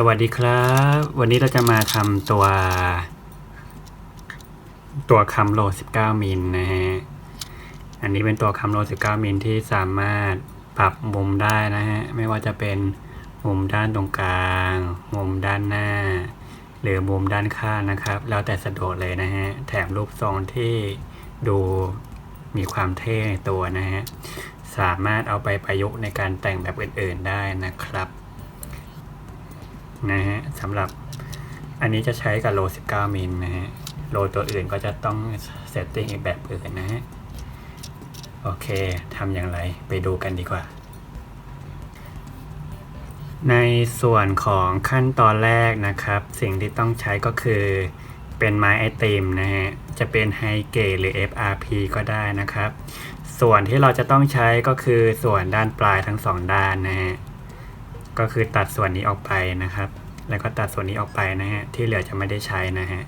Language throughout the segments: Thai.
สวัสดีครับ วันนี้เราจะมาทำตัว ตัวคำโล 19 มิลนะฮะ อันนี้เป็นตัวคำโล 19 มิลที่สามารถปรับมุมได้นะฮะ ไม่ว่าจะเป็นมุมด้านตรงกลาง มุมด้านหน้า หรือมุมด้านข้างนะครับ แล้วแต่สะดวกเลยนะฮะ แถมรูปทรงที่ดูมีความเท่ในตัวนะฮะ สามารถเอาไปประยุกต์ในการแต่งแบบอื่นๆได้นะครับ นะฮะสำหรับอันนี้จะใช้กับโล 19 มิลนะฮะ โลตัวอื่นก็จะต้องเซตติ้งอีกแบบอื่นนะฮะ โอเคทำอย่างไรไปดูกันดีกว่า ในส่วนของขั้นตอนแรกนะครับ สิ่งที่ต้องใช้ก็คือเป็นไม้ไอติมนะฮะ จะเป็นไฮเกรดหรือ FRP ก็ได้นะครับ ส่วนที่เราจะต้องใช้ก็คือส่วนด้านปลายทั้งสองด้านนะฮะ ก็คือตัดส่วนนี้ออกไปนะครับ แล้วก็ตัดส่วนนี้ออกไปนะฮะ ที่เหลือจะไม่ได้ใช้นะฮะ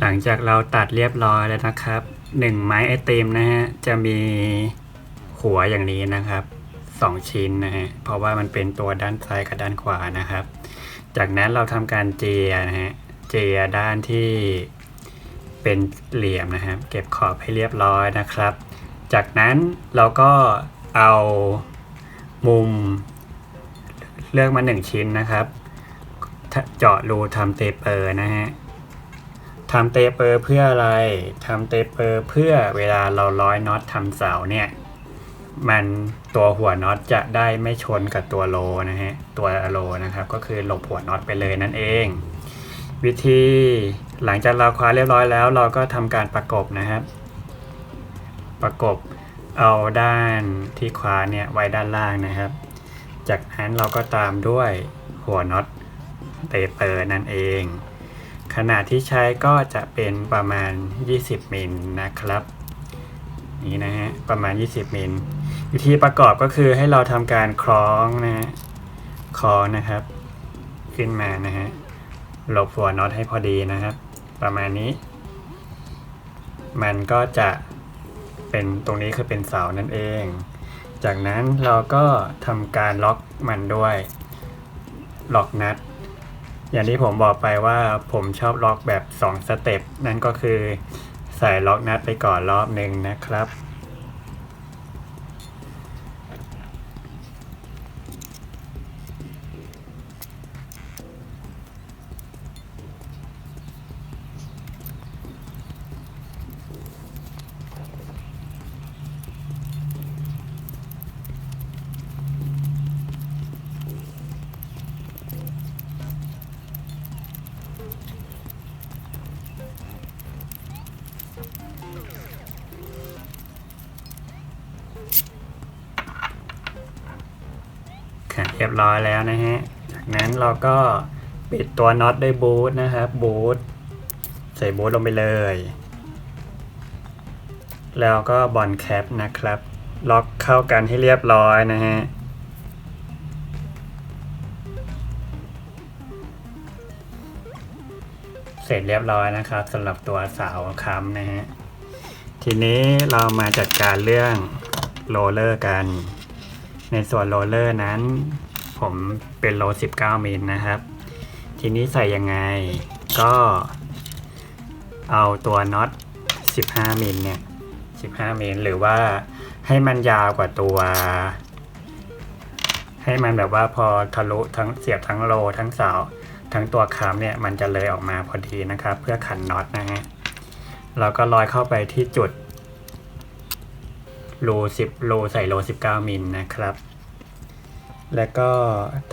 หลังจากเราตัดเรียบร้อยแล้วนะครับหนึ่งไม้ไอติมนะฮะ จะมีหัวอย่างนี้นะครับสองชิ้นนะฮะ เพราะว่ามันเป็นตัวด้านซ้ายกับด้านขวานะครับ จากนั้นเราทำการเจียนะฮะ เจียด้านที่เป็นเหลี่ยมนะครับ เก็บขอบให้เรียบร้อยนะครับ จากนั้นเราก็เอามุมเลือกมาหนึ่งชิ้นนะครับเจาะรูทำเตเปอร์นะฮะทำเตเปอร์เพื่ออะไรทำเตเปอร์เพื่อเวลาเราร้อยน็อตทำเสาเนี่ยมันตัวหัวน็อตจะได้ไม่ชนกับตัวโลนะฮะตัวโลนะครับก็คือหลบหัวน็อตไปเลยนั่นเอง วิธีหลังจากเราคว้าเรียบร้อยแล้ว เราก็ทำการประกบนะครับ ประกบเอาด้านที่คว้าเนี่ยไว้ด้านล่างนะครับ จากนั้นเราก็ตามด้วยหัวน็อตเตเปอร์นั่นเอง ขนาดที่ใช้ก็จะเป็นประมาณ 20มิลนะครับ นี่นะฮะประมาณ 20มิลวิธีประกอบก็คือให้เราทำการคล้องนะฮะคล้องนะครับ ขึ้นมานะฮะหลบหัวน็อตให้พอดีนะครับ ประมาณนี้ มันก็จะ เป็นตรงนี้คือเป็นเสานั่นเอง จากนั้นเราก็ทำการล็อกมันด้วย ล็อกนัด อย่างที่ผมบอกไปว่าผมชอบล็อกแบบ 2 สเต็ปนั่นก็คือใส่ล็อกนัดไปก่อนรอบหนึ่งนะครับ รียบร้อยแล้วนะฮะ จากนั้นเราก็ปิดตัวน็อตด้วยบูทนะครับบูทใส่บูทลงไปเลย แล้วก็บอลแคปนะครับ ล็อกเข้ากันให้เรียบร้อยนะฮะเสร็จเรียบร้อยนะครับสำหรับตัวเสาค้ำนะฮะ ทีนี้เรามาจัดการเรื่องโรลเลอร์กัน ในส่วนโรลเลอร์นั้น ผมเป็นโล 19มิลนะครับ ทีนี้ใส่ยังไงก็เอาตัวน็อต 15 มิลเนี่ย 15 มิลหรือว่าให้มันยาวกว่าตัว ให้มันแบบว่าพอทะลุทั้งเสียบทั้งโลทั้งเสาทั้งตัวคามเนี่ยมันจะเลยออกมาพอดีนะครับ เพื่อขันน็อตนะฮะเราก็ลอยเข้าไปที่จุดรู10รูใส่โล19 มิลนะครับ แล้วก็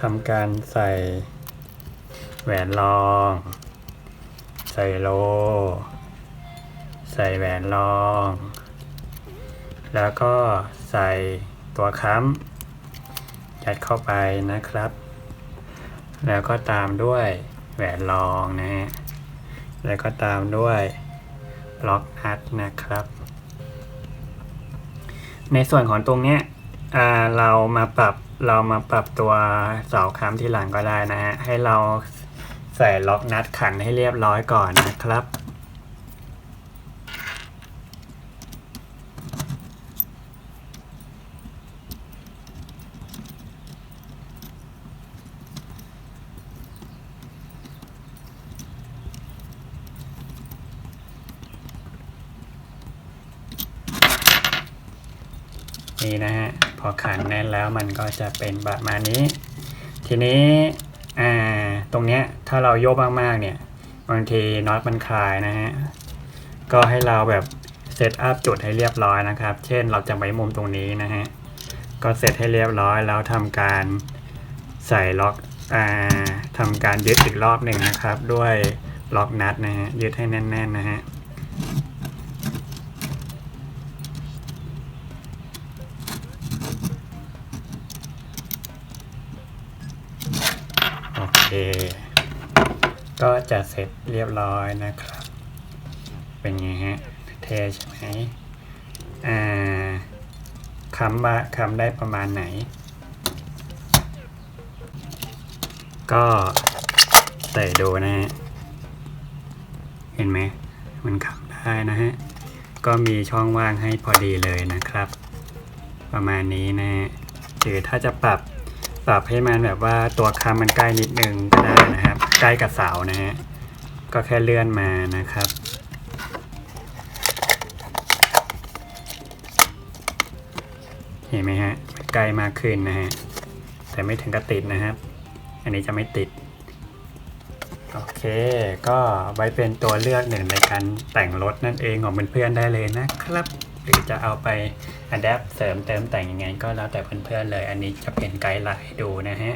ทำการใส่แหวนรอง ใส่โล ใส่แหวนรอง แล้วก็ใส่ตัวค้ำยัดเข้าไปนะครับ แล้วก็ตามด้วยแหวนรองนะฮะแล้วก็ตามด้วยล็อกนัดนะครับ ในส่วนของตรงเนี้ย อ่าเรามาปรับเรามาปรับตัวเสาค้ำที่หลังก็ได้นะฮะให้เราใส่ล็อกนัดขันให้เรียบร้อยก่อนนะครับ นี่นะฮะ พอขันแน่นแล้วมันก็จะเป็นประมาณนี้ ทีนี้อ่าตรงเนี้ยถ้าเราโยกมากๆเนี่ยบางทีน็อตมันคลายนะฮะก็ให้เราแบบเซตอัพจุดให้เรียบร้อยนะครับ เช่นเราจะไว้มุมตรงนี้นะฮะก็เซตให้เรียบร้อยแล้วทำการใส่ล็อกอ่าทำการยึดอีกรอบหนึ่งนะครับ ด้วยล็อกนัดนะฮะยึดให้แน่น ๆ นะฮะ เค ก็จะเสร็จเรียบร้อยนะครับ เป็นไงฮะ เทใช่ไหมอ่าคำว่าคำได้ประมาณไหน ก็ใส่ดูนะฮะ เห็นไหม มันคำได้นะฮะ ก็มีช่องว่างให้พอดีเลยนะครับ ประมาณนี้นะฮะหรือถ้าจะปรับ ปรับให้มันแบบว่าตัวคำมันใกล้นิดนึงก็ได้นะครับ ใกล้กับเสานะฮะก็แค่เลื่อนมานะครับ เห็นไหมฮะใกล้มากขึ้นนะฮะแต่ไม่ถึงกับติดนะครับ อันนี้จะไม่ติดโอเค ก็ไว้เป็นตัวเลือกหนึ่งในการแต่งรถนั่นเองของเพื่อนๆได้เลยนะครับ หรือจะเอาไปอัดแอปเสริมเติมแต่งยังไงก็แล้วแต่เพื่อนๆเลย อันนี้จะเป็นไกด์ไลน์ดูนะฮะ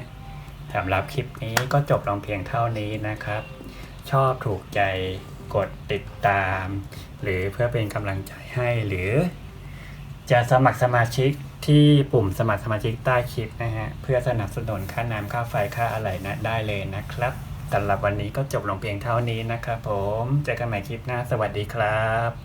สำหรับคลิปนี้ก็จบลงเพียงเท่านี้นะครับ ชอบถูกใจกดติดตาม หรือเพื่อเป็นกำลังใจให้หรือ จะสมัครสมาชิกที่ปุ่มสมัครสมาชิกใต้คลิปนะฮะเพื่อสนับสนุนค่าน้ำค่าไฟค่าอะไรนะได้เลยนะครับสำหรับวันนี้ก็จบลงเพียงเท่านี้นะครับผม เจอกันใหม่คลิปหน้า สวัสดีครับ